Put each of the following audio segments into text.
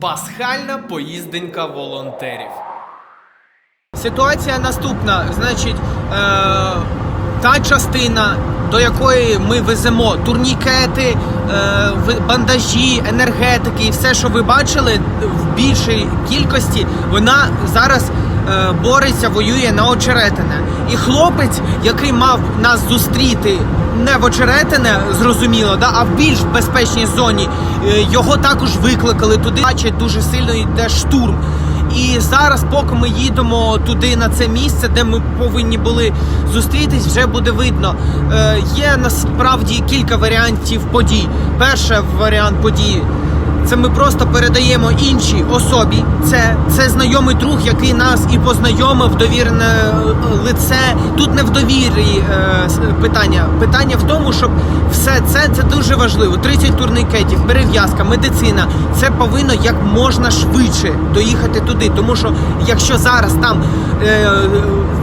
Пасхальна поїзденька волонтерів. Ситуація наступна. Значить, е, та частина, до якої ми веземо турнікети, е, бандажі, енергетики і все, що ви бачили в більшій кількості, вона зараз е, бореться, воює на очеретине. І хлопець, який мав нас зустріти не в очеретине, зрозуміло, да, а в більш безпечній зоні, е, його також викликали туди. Бачать, дуже сильно йде штурм. І зараз, поки ми їдемо туди на це місце, де ми повинні були зустрітись, вже буде видно. Е, є насправді кілька варіантів подій. Перший варіант події це ми просто передаємо іншій особі. Це, це знайомий друг, який нас і познайомив, довірене е, лице. Тут не в довірі е, питання. Питання в тому, щоб все це, це дуже важливо. 30 турникетів, перев'язка, медицина. Це повинно як можна швидше доїхати туди. Тому що якщо зараз там е,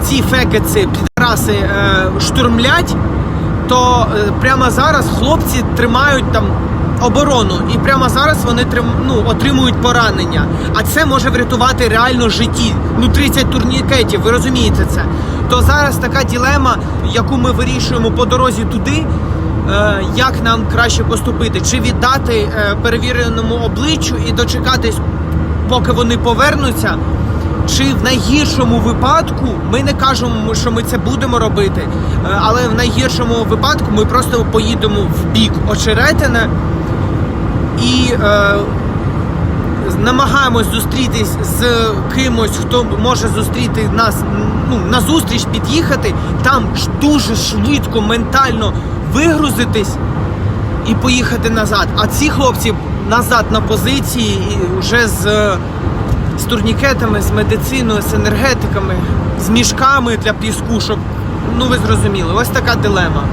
ці фекеці, підраси е, штурмлять, то е, прямо зараз хлопці тримають там оборону, і прямо зараз вони ну, отримують поранення. А це може врятувати реально житті. Ну 30 турнікетів, ви розумієте це. То зараз така ділема, яку ми вирішуємо по дорозі туди. е, Як нам краще поступити? Чи віддати е, перевіреному обличчю і дочекатись, поки вони повернуться? Чи в найгіршому випадку ми не кажемо, що ми це будемо робити, е, але в найгіршому випадку ми просто поїдемо в бік очеретине і е, намагаємось зустрітись з кимось, хто може зустріти нас ну, на зустріч, під'їхати, там дуже швидко, ментально вигрузитись і поїхати назад. А ці хлопці назад на позиції і вже з, з турнікетами, з медициною, з енергетиками, з мішками для піску, щоб ну ви зрозуміли, ось така дилема.